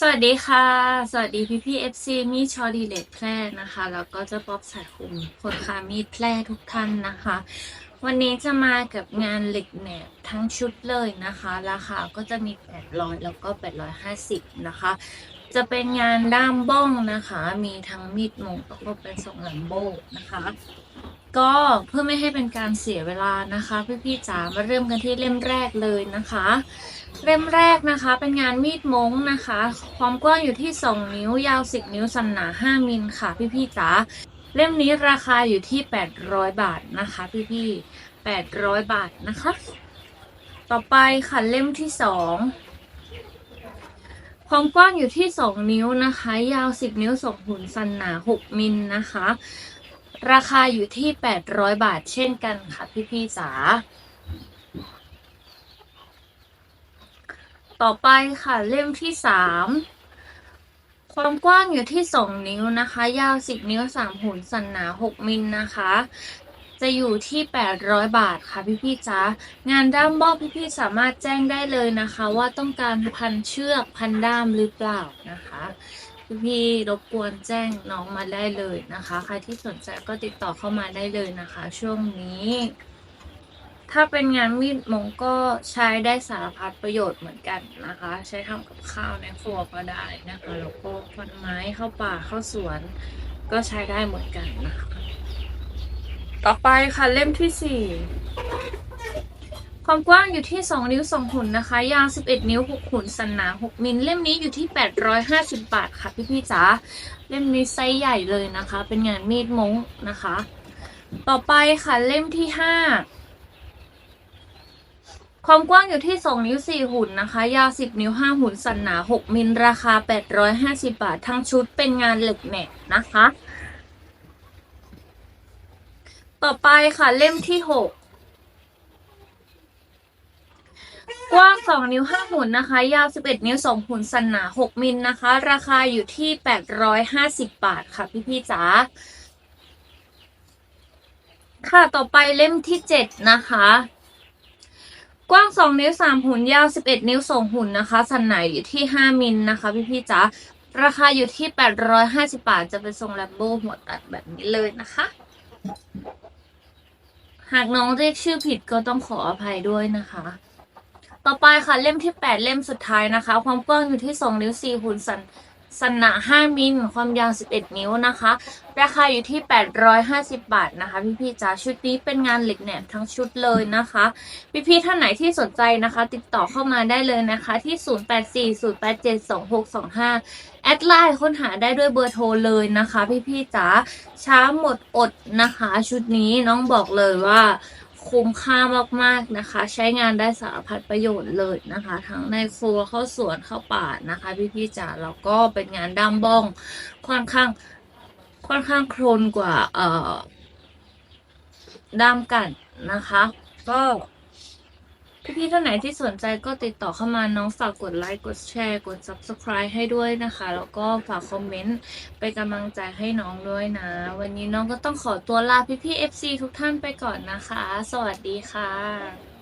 สวัสดีค่ะ สวัสดีพี่พี่เอฟซีมีชอดีเลตแพร่นะคะ แล้วก็จะป๊อบสายคุมคนคามีดแพร่ทุกท่านนะคะ วันนี้จะมากับงานเหล็กแหนบทั้งชุดเลยนะคะ ราคาก็จะมี 800 แล้วก็ 850 นะคะ จะเป็นงานด้ามบ้องนะคะ มีทั้งมีดมงแล้วก็เป็นสองหลังโบนะคะ ก็เพื่อไม่ให้เป็นการเสียเวลานะคะ พี่ๆจ๋ามาเริ่มกันที่เล่มแรกเลยนะคะ เล่มแรกนะคะ เป็นงานมีดม้งนะคะ ความกว้างอยู่ที่ 2 นิ้วยาว 10 นิ้วสันหนา 5 มิลค่ะ พี่ๆจ๋าเล่มนี้ราคาอยู่ที่ 800 บาทนะคะ พี่ๆ800 บาทนะคะ ต่อไปค่ะเล่มที่ 2ความกว้างอยู่ที่ 2 นิ้วนะคะ ยาว 10 นิ้วส่งหุ่นสันหนา 6 มิลนะคะ ราคาอยู่ที่ 800 บาทเช่นกันค่ะพี่ๆจ๋า ต่อไปค่ะเล่มที่สามความกว้างอยู่ที่สองนิ้วนะคะ ยาวสิบนิ้วสามหุ่นสันหนาหกมิลนะคะ จะอยู่ที่แปดร้อยบาทค่ะพี่พี่จ๊ะงานด้ามบ้อพี่พี่สามารถแจ้งได้เลยนะคะ ว่าต้องการพันเชือกพันด้ามหรือเปล่านะคะ พี่พี่รบกวนแจ้งน้องมาได้เลยนะคะ ใครที่สนใจก็ติดต่อเข้ามาได้เลยนะคะ ช่วงนี้ ถ้าเป็นงานมีดมงก็ใช้ได้สารพัดประโยชน์เหมือนกันนะคะ ใช้ทำกับข้าวในครัวก็ได้นะคะแล้วก็พันไม้เข้าป่าเข้าสวน ก็ใช้ได้เหมือนกันนะคะ ต่อไปค่ะเล่มที่สี่ ความกว้างอยู่ที่ 2 นิ้ว 2 หุ่นนะคะ ยาว 11 นิ้ว 6 หุ่นสันหนา 6 มิล เล่มนี้อยู่ที่ 850 บาทค่ะพี่ๆจ๋า เล่มนี้ไซส์ใหญ่เลยนะคะ เป็นงานมีดมงนะคะ ต่อไปค่ะเล่มที่ห้าความกว้างอยู่ที่ 2 นิ้ว 4 หุ่นนะคะ ยาว 10 นิ้ว 5 หุ่นสันหนา 6 มิล ราคา 850 บาท ทั้งชุดเป็นงานเหล็กแหนบนะคะ ต่อไปค่ะเล่มที่ 6 12 นิ้ว 5 หุ่นนะคะ ยาว 11 นิ้ว 2 หุ่นสันหนา 6 มิลนะคะ ราคาอยู่ที่ 850 บาทค่ะพี่ๆจ๋าค่ะต่อไปเล่มที่ 7 นะคะ กว้าง 2 นิ้ว 3 หุ่น ยาว 11 นิ้ว 2 หุ่นนะคะ สันไหนอยู่ที่ 5 มิลนะคะพี่พี่ๆจ๋าราคาอยู่ที่ 850 บาท จะเป็นทรงแลมโบหัวตัดแบบนี้เลยนะคะ หากน้องเรียกชื่อผิดก็ต้องขออภัยด้วยนะคะ ต่อไปค่ะเล่มที่ 8 เล่มสุดท้ายนะคะ ความกว้างอยู่ที่ 2 นิ้ว4หุ่นสันสันหนา5มิลความยาว 11 นิ้วนะคะ ราคาอยู่ที่ 850 บาทนะคะ พี่ๆจ๋าชุดนี้เป็นงานเหล็กแหนบทั้งชุดเลยนะคะ พี่ๆท่านไหนที่สนใจนะคะ ติดต่อเข้ามาได้เลยนะคะ ที่ 0840872625 แอดไลน์ค้นหาได้ด้วยเบอร์โทรเลยนะคะ พี่ๆจ๋าช้าหมดอดนะคะ ชุดนี้น้องบอกเลยว่า คุ้มค่ามากๆนะคะ ใช้งานได้สารพัดประโยชน์เลยนะคะ ทั้งในครัวเข้าสวนเข้าป่านะคะ พี่ๆจ๋าแล้วก็เป็นงานด้ามบ้องค่อนข้างค่อนข้างโครนกว่าเอ่อด้ามกันนะคะ ก็ พี่ๆท่านไหนที่สนใจก็ติดต่อเข้ามาน้องฝากกดไลค์กดแชร์กด subscribe ให้ด้วยนะคะ แล้วก็ฝากคอมเมนต์ไปกำลังใจให้น้องด้วยนะ วันนี้น้องก็ต้องขอตัวลาพี่ๆ FC ทุกท่านไปก่อนนะคะ สวัสดีค่ะ